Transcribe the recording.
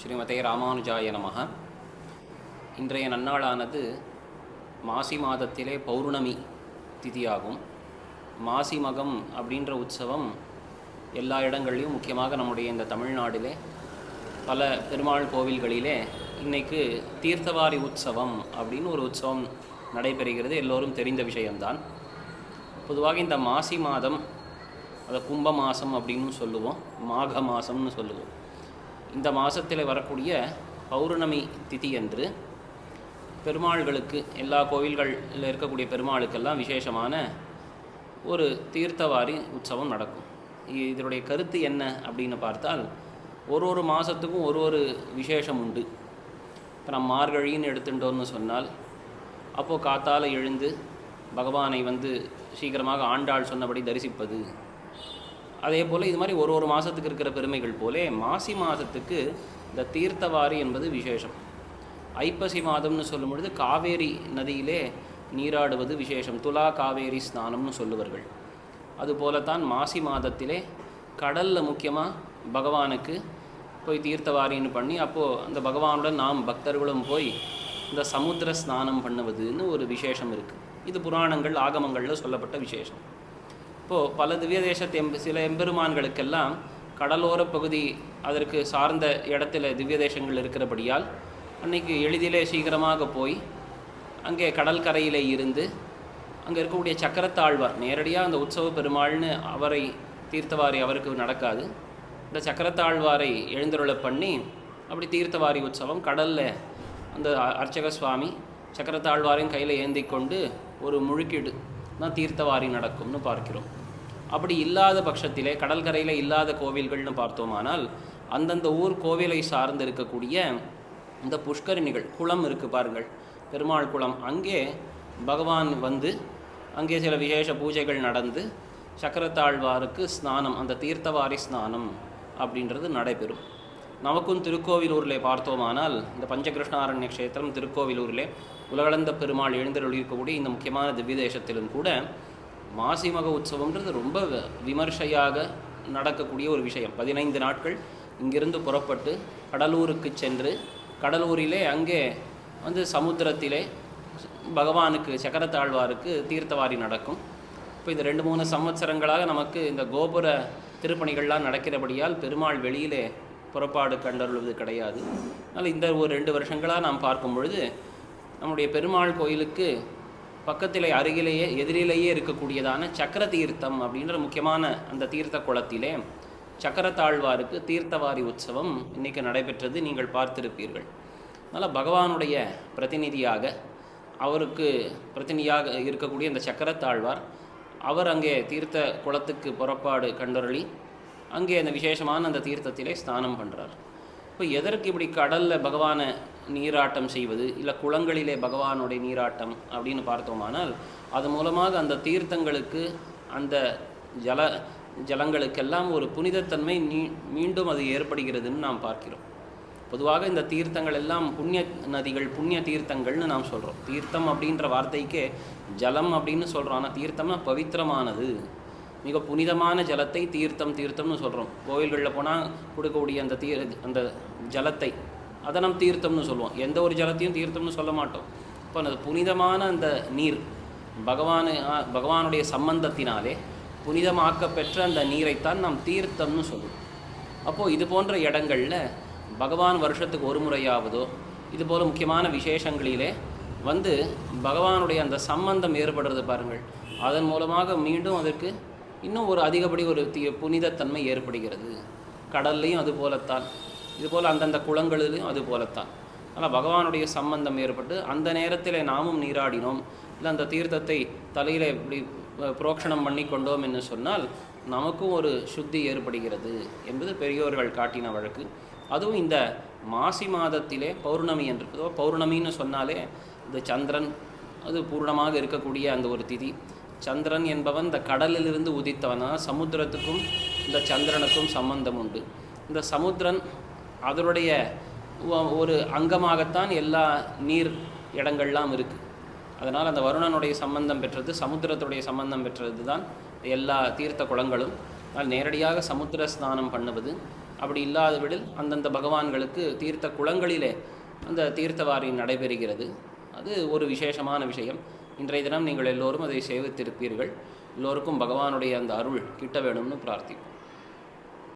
ஸ்ரீமதே ராமானுஜாய நமக இன்றைய நன்னாளானது மாசி மாதத்திலே பௌர்ணமி திதியாகும். மாசி மகம் அப்படின்ற உற்சவம் எல்லா இடங்கள்லையும் முக்கியமாக நம்முடைய இந்த தமிழ்நாட்டிலே பல பெருமாள் கோவில்களிலே இன்னைக்கு தீர்த்தவாரி உற்சவம் அப்படின்னு ஒரு உற்சவம் நடைபெறுகிறது. எல்லோரும் தெரிந்த விஷயம்தான். பொதுவாக இந்த மாசி மாதம் அதை கும்ப மாதம் அப்படின்னு சொல்லுவோம். மாக மாதம்னு சொல்லுவோம். இந்த மாதத்தில் வரக்கூடிய பௌர்ணமி திதி அன்று பெருமாள்களுக்கு எல்லா கோவில்களில் இருக்கக்கூடிய பெருமாளுக்கெல்லாம் விசேஷமான ஒரு தீர்த்தவாரி உற்சவம் நடக்கும். இதனுடைய கருத்து என்ன அப்படின்னு பார்த்தால் ஒரு ஒரு மாதத்துக்கும் ஒரு ஒரு விசேஷம் உண்டு. இப்போ நம்ம மார்கழின்னு எடுத்துட்டோம்னு சொன்னால் அப்போது காத்தால் எழுந்து பகவானை வந்து சீக்கிரமாக ஆண்டாள் சொன்னபடி தரிசிப்பது அதே போல் இது மாதிரி ஒரு ஒரு மாதத்துக்கு இருக்கிற பெருமைகள் போலே மாசி மாதத்துக்கு இந்த தீர்த்தவாரி என்பது விசேஷம். ஐப்பசி மாதம்னு சொல்லும் பொழுது காவேரி நதியிலே நீராடுவது விசேஷம். துலா காவேரி ஸ்நானம்னு சொல்லுவார்கள். அதுபோலத்தான் மாசி மாதத்திலே கடலில் முக்கியமாக பகவானுக்கு போய் தீர்த்தவாரின்னு பண்ணி அப்போது அந்த பகவானுடன் நாம் பக்தர்களும் போய் இந்த சமுத்திர ஸ்நானம் பண்ணுவதுன்னு ஒரு விசேஷம் இருக்குது இது புராணங்கள் ஆகமங்களில் சொல்லப்பட்ட விசேஷம். இப்போது பல திவ்ய தேசத்து எம் சில எம்பெருமான்களுக்கெல்லாம் கடலோர பகுதி அதற்கு சார்ந்த இடத்துல திவ்ய தேசங்கள் இருக்கிறபடியால் அன்னைக்கு எளிதிலே சீக்கிரமாக போய் அங்கே கடல் கரையிலே இருந்து அங்கே இருக்கக்கூடிய சக்கரத்தாழ்வார் நேரடியாக அந்த உற்சவ பெருமாள்னு அவரை தீர்த்தவாரி அவருக்கு நடக்காது. இந்த சக்கரத்தாழ்வாரை எழுந்தருள பண்ணி அப்படி தீர்த்தவாரி உற்சவம் கடலில் அந்த அர்ச்சக சுவாமி சக்கரத்தாழ்வாரையும் கையில் ஏந்தி கொண்டு ஒரு முழுக்கீடு தான் தீர்த்தவாரி நடக்கும்னு பார்க்கிறோம். அப்படி இல்லாத பட்சத்திலே கடற்கரையில் இல்லாத கோவில்கள்னு பார்த்தோமானால் அந்தந்த ஊர் கோவிலை சார்ந்து இருக்கக்கூடிய இந்த புஷ்கரிணிகள் குளம் இருக்குது பாருங்கள் பெருமாள் குளம். அங்கே பகவான் வந்து அங்கே சில விசேஷ பூஜைகள் நடந்து சக்கரத்தாழ்வாருக்கு ஸ்நானம் அந்த தீர்த்தவாரி ஸ்நானம் அப்படின்றது நடைபெறும். நமக்கும் திருக்கோவிலூரிலே பார்த்தோமானால் இந்த பஞ்சகிருஷ்ணாரண்ய க்ஷேத்திரம் திருக்கோவிலூரிலே உலகளந்த பெருமாள் எழுந்தருள் இருக்கக்கூடிய இந்த முக்கியமான திவ்ய தேசத்திலும் கூட மாசிமக உற்சவம்ன்றது ரொம்ப விமர்சையாக நடக்கக்கூடிய ஒரு விஷயம். பதினைந்து நாட்கள் இங்கிருந்து புறப்பட்டு கடலூருக்கு சென்று கடலூரிலே அங்கே வந்து சமுத்திரத்திலே பகவானுக்கு சக்கரத்தாழ்வாருக்கு தீர்த்தவாரி நடக்கும். இப்போ இந்த ரெண்டு மூணு சம்வத்சரங்களாக நமக்கு இந்த கோபுர திருப்பணிகள்லாம் நடக்கிறபடியால் பெருமாள் வெளியிலே புறப்பாடு கண்டருள்வது கிடையாது. அதனால் இந்த ஒரு ரெண்டு வருஷங்களாக நாம் பார்க்கும் பொழுது நம்முடைய பெருமாள் கோயிலுக்கு பக்கத்திலே அருகிலேயே எதிரிலேயே இருக்கக்கூடியதான சக்கர தீர்த்தம் அப்படின்ற முக்கியமான அந்த தீர்த்த குளத்திலே சக்கரத்தாழ்வாருக்கு தீர்த்தவாரி உற்சவம் இன்னைக்கு நடைபெற்றது நீங்கள் பார்த்திருப்பீர்கள். அதனால் பகவானுடைய பிரதிநிதியாக அவருக்கு பிரதிநிதியாக இருக்கக்கூடிய இந்த சக்கரத்தாழ்வார் அவர் அங்கே தீர்த்த குளத்துக்கு புறப்பாடு கண்டருளி அங்கே அந்த விசேஷமான அந்த தீர்த்தத்திலே ஸ்நானம் பண்ணுறார் இப்போ எதற்கு இப்படி கடலில் பகவானை நீராட்டம் செய்வது? இல்லை குளங்களிலே பகவானுடைய நீராட்டம் அப்படின்னு பார்த்தோமானால் அது மூலமாக அந்த தீர்த்தங்களுக்கு அந்த ஜல ஜலங்களுக்கெல்லாம் ஒரு புனிதத்தன்மை நீ மீண்டும் அது ஏற்படுகிறதுன்னு நாம் பார்க்கிறோம். பொதுவாக இந்த தீர்த்தங்கள் எல்லாம் புண்ணிய நதிகள் புண்ணிய தீர்த்தங்கள்னு நாம் சொல்கிறோம் தீர்த்தம் அப்படின்ற வார்த்தைக்கே ஜலம் அப்படின்னு சொல்கிறோம் ஆனால் தீர்த்தம்னா பவித்திரமானது. மிக புனிதமான ஜலத்தை தீர்த்தம் தீர்த்தம்னு சொல்கிறோம் கோவில்களில் போனால் கொடுக்கக்கூடிய அந்த தீர் அந்த ஜலத்தை அதை நம்ம தீர்த்தம்னு சொல்லுவோம். எந்த ஒரு ஜலத்தையும் தீர்த்தம்னு சொல்ல மாட்டோம். இப்போ அந்த புனிதமான அந்த நீர் பகவானு ஆ- பகவானுடைய சம்பந்தத்தினாலே புனிதமாக்க பெற்ற அந்த நீரைத்தான் நாம் தீர்த்தம்னு சொல்லுவோம். அப்போது இது போன்ற இடங்களில் பகவான் வருஷத்துக்கு ஒரு முறையாவதோ இது போல் முக்கியமான விசேஷங்களிலே வந்து பகவானுடைய அந்த சம்பந்தம் ஏற்படுறது பாருங்கள். அதன் மூலமாக மீண்டும் அதற்கு இன்னும் ஒரு அதிகப்படி ஒரு புனிதத்தன்மை ஏற்படுகிறது. கடல்லையும் அது போலத்தான். இதுபோல் அந்தந்த குளங்களிலும் அது போலத்தான். ஆனால் பகவானுடைய சம்பந்தம் ஏற்பட்டு அந்த நேரத்தில் நாமும் நீராடினோம். இல்லை அந்த தீர்த்தத்தை தலையில் இப்படி புரோக்ஷணம் பண்ணி கொண்டோம் என்று சொன்னால் நமக்கும் ஒரு சுத்தி ஏற்படுகிறது என்பது பெரியோர்கள் காட்டின வழக்கு. அதுவும் இந்த மாசி மாதத்திலே பௌர்ணமி என்று பௌர்ணமின்னு சொன்னாலே இந்த சந்திரன் அது பூர்ணமாக இருக்கக்கூடிய அந்த ஒரு திதி. சந்திரன் என்பவன் இந்த கடலிலிருந்து உதித்தவனா? சமுத்திரத்துக்கும் இந்த சந்திரனுக்கும் சம்பந்தம் உண்டு. இந்த சமுத்திரன் அதனுடைய ஒரு அங்கமாகத்தான் எல்லா நீர் இடங்கள்லாம் இருக்குது அதனால் அந்த வருணனுடைய சம்பந்தம் பெற்றது சமுத்திரத்துடைய சம்பந்தம் பெற்றது தான் எல்லா தீர்த்த குளங்களும். அதனால் நேரடியாக சமுத்திர ஸ்நானம் பண்ணுவது அப்படி இல்லாதவிடில் அந்தந்த பகவான்களுக்கு தீர்த்த குளங்களிலே அந்த தீர்த்தவாரி நடைபெறுகிறது. அது ஒரு விசேஷமான விஷயம். இன்றைய தினம் நீங்கள் எல்லோரும் அதை சேவித்திருப்பீர்கள். எல்லோருக்கும் பகவானுடைய அந்த அருள் கிட்ட வேணும்னு பிரார்த்திப்போம்.